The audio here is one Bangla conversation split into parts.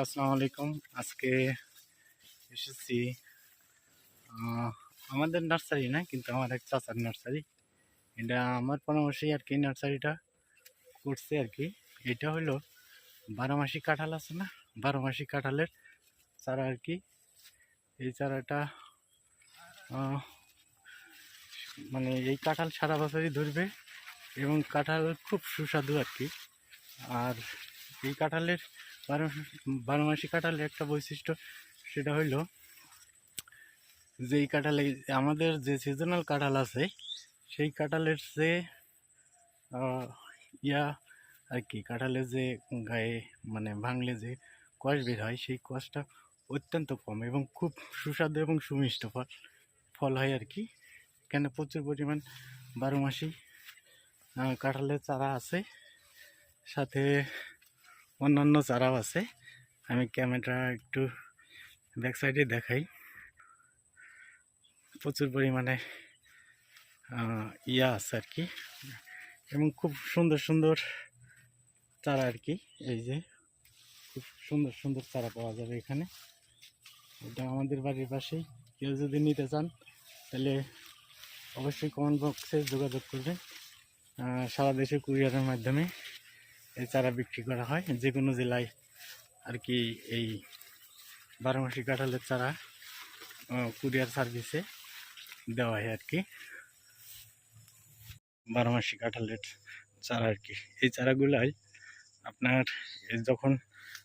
আসসালামু আলাইকুম। আজকে এসেছি আমাদের নার্সারি না, কিন্তু আমার এক চাচার নার্সারি। এটা আমার পরামর্শেই আর কি নার্সারিটা করছে আর কি। এটা হলো বারোমাসি কাঁঠাল আছে না, বারোমাসি কাঁঠালের চারা আর কি। এই চারাটা মানে এই কাঁঠাল সারা বছরই ধরবে এবং কাঁঠাল খুব সুস্বাদু আর কি। আর এই কাঁঠালের বারো বারো মাসি কাঁঠালের একটা বৈশিষ্ট্য সেটা হইল যে এই কাঁঠালে, আমাদের যে সিজনাল কাঁঠাল আছে, সেই কাঁঠালের যে ইয়া আর কি, কাঁঠালের যে গায়ে মানে ভাঙলে যে কষ বের হয়, সেই কষটা অত্যন্ত কম এবং খুব সুস্বাদু এবং সুমিষ্ট ফল ফল হয় আর কি। কেন প্রচুর পরিমাণ বারো মাসি কাঁঠালের চারা আছে। সাথে অন্যান্য চারাও আছে। আমি ক্যামেরা একটু ব্যাক সাইডে দেখাই। প্রচুর পরিমাণে ইয়া আছে আর কি। এবং খুব সুন্দর সুন্দর চারা আর কি। এই যে, খুব সুন্দর সুন্দর চারা পাওয়া যাবে এখানে। এটা আমাদের বাড়ির পাশেই। কেউ যদি নিতে চান, তাহলে অবশ্যই কমেন্ট বক্সে যোগাযোগ করবেন। সারা দেশে কুরিয়ারের মাধ্যমে। এই চারা বিক্রি করা হয় যে কোনো জেলায় আর কি এই বারোমাসি কাঁঠালের চারা কুরিয়ার সার্ভিসে দেওয়া হয় আর কি। বারোমাসি কাঁঠালের চারা আর কি। এই চারাগুলাই আপনার যখন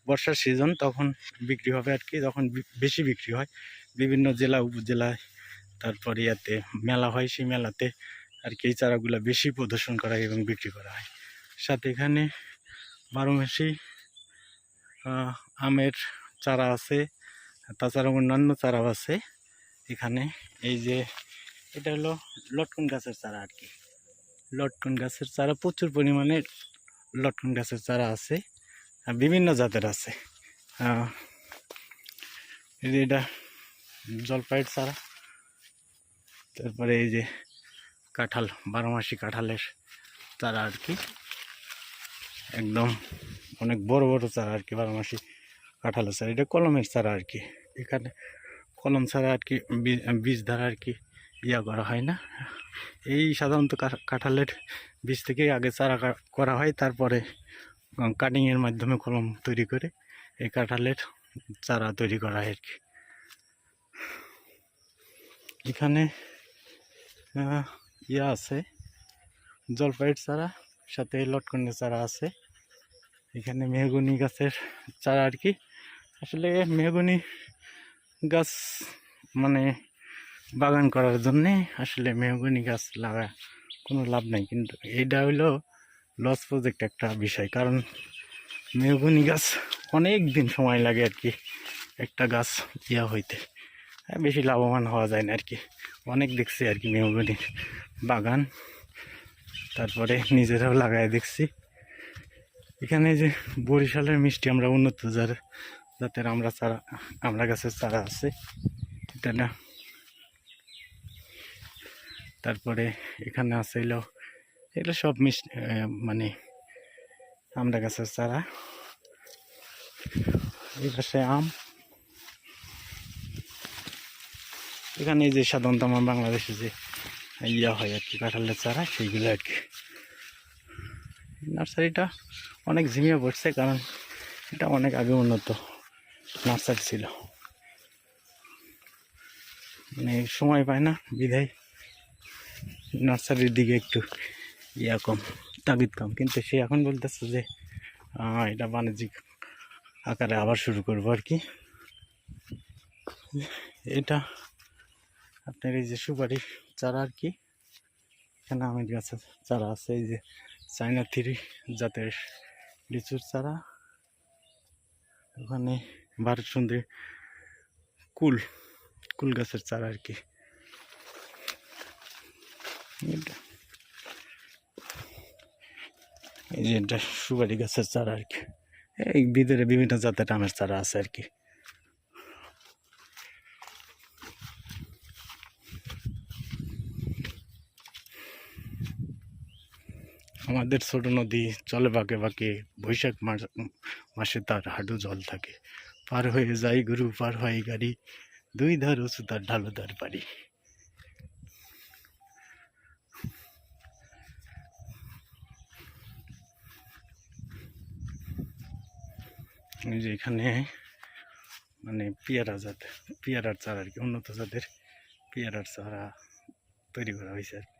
বর্ষার সিজন তখন বিক্রি হবে আর কি, যখন বেশি বিক্রি হয়। বিভিন্ন জেলা, উপজেলায় তারপর ইয়াতে মেলা হয়, সেই মেলাতে আর কি এই চারাগুলো বেশি প্রদর্শন করা হয় এবং বিক্রি করা হয়। সাথে এখানে বারো মাসি আমের চারা আছে, তাছাড়া অন্যান্য চারাও আছে এখানে। এই যে এটা হলো লটকন গাছের চারা আর কি। লটকন গাছের চারা, প্রচুর পরিমাণে লটকন গাছের চারা আছে বিভিন্ন জাতের আছে। এটা জলপাইয়ের চারা, তারপরে এই যে কাঁঠাল, বারো মাসি কাঁঠালের চারা আর কি। একদম অনেক বড় বড় চারা আর কি বারোমাসি কাঁঠালের চারা। এটা কলমের চারা আর কি। এখানে কলম ছাড়া আর কি বীজ দ্বারা আর কি ইয়া করা হয় না। এই সাধারণত কাঁঠালের বীজ থেকে আগে চারা করা হয়, তারপরে কাটিংয়ের মাধ্যমে কলম তৈরি করে এই কাঁঠালের চারা তৈরি করা হয় আর কি। এখানে ইয়া আছে, জলপাইয়ের চারা। সাথে লটকনের চারা আছে। এখানে মেহগুনি গাছের চারা আর কি। আসলে মেহগুনি গাছ মানে বাগান করার জন্যে আসলে মেহগুনি গাছ লাগা কোনো লাভ নাই। কিন্তু এইটা হইল লস প্রজেক্ট একটা বিষয়, কারণ মেহগুনি গাছ অনেক দিন সময় লাগে আর কি একটা গাছ ইয়া হইতে। আর বেশি লাভবান হওয়া যায় না আর কি। অনেক দেখছি আর কি মেহগুনির বাগান। তারপরে নিজেরাও লাগায় দেখছি। এখানে যে বরিশালের মিষ্টি আমরা উন্নত যার জাতের আমরা চারা আমরা গাছের চারা আছে। এটা না। তারপরে এখানে আছে এলো এগুলো সব মিষ্টি মানে আমরা গাছের চারা। এই পাশে আম। এখানে যে সাধারণত আমার বাংলাদেশে যে ইয়া হয় আর কি, কাঁঠালের চারা, সেইগুলো আর কি। নার্সারিটা অনেক ঝিমিয়ে পড়ছে কারণ এটা অনেক আগে উন্নত নার্সারি ছিল। মানে সময় পায় না, বিধায় নার্সারির দিকে একটু ইয়া কম, তাগিদ কম। কিন্তু সে এখন বলতেছে যে এটা বাণিজ্যিক আকারে আবার শুরু করব আর কি। এটা আপনার এই যে সুপারি চারা আর কি। এখানে আমের গাছের চারা আছে, এই যে চাইনা থ্রি জাতের লিচুর চারা। ওখানে ভারত সুন্দরী কুল কুল গাছের চারা আর কি। এই যে এটা সুপারি গাছের চারা আর কি। এই ভিতরে বিভিন্ন জাতের আমের চারা আছে আর কি। আমাদের ছোট নদী চলে বাঁকে বাঁকে, বৈশাখ মাস, মাসে তার হাঁটু জল থাকে পার হয়ে যায় গরু, পার হয় গাড়ি, দুই ধার উঁচু তার ঢালো তার বাড়ি যে এখানে মানে পেয়ারা জাত, পেয়ারার চারা আর কি, উন্নত জাতের পেয়ারার চারা তৈরি করা হয়েছে আর কি।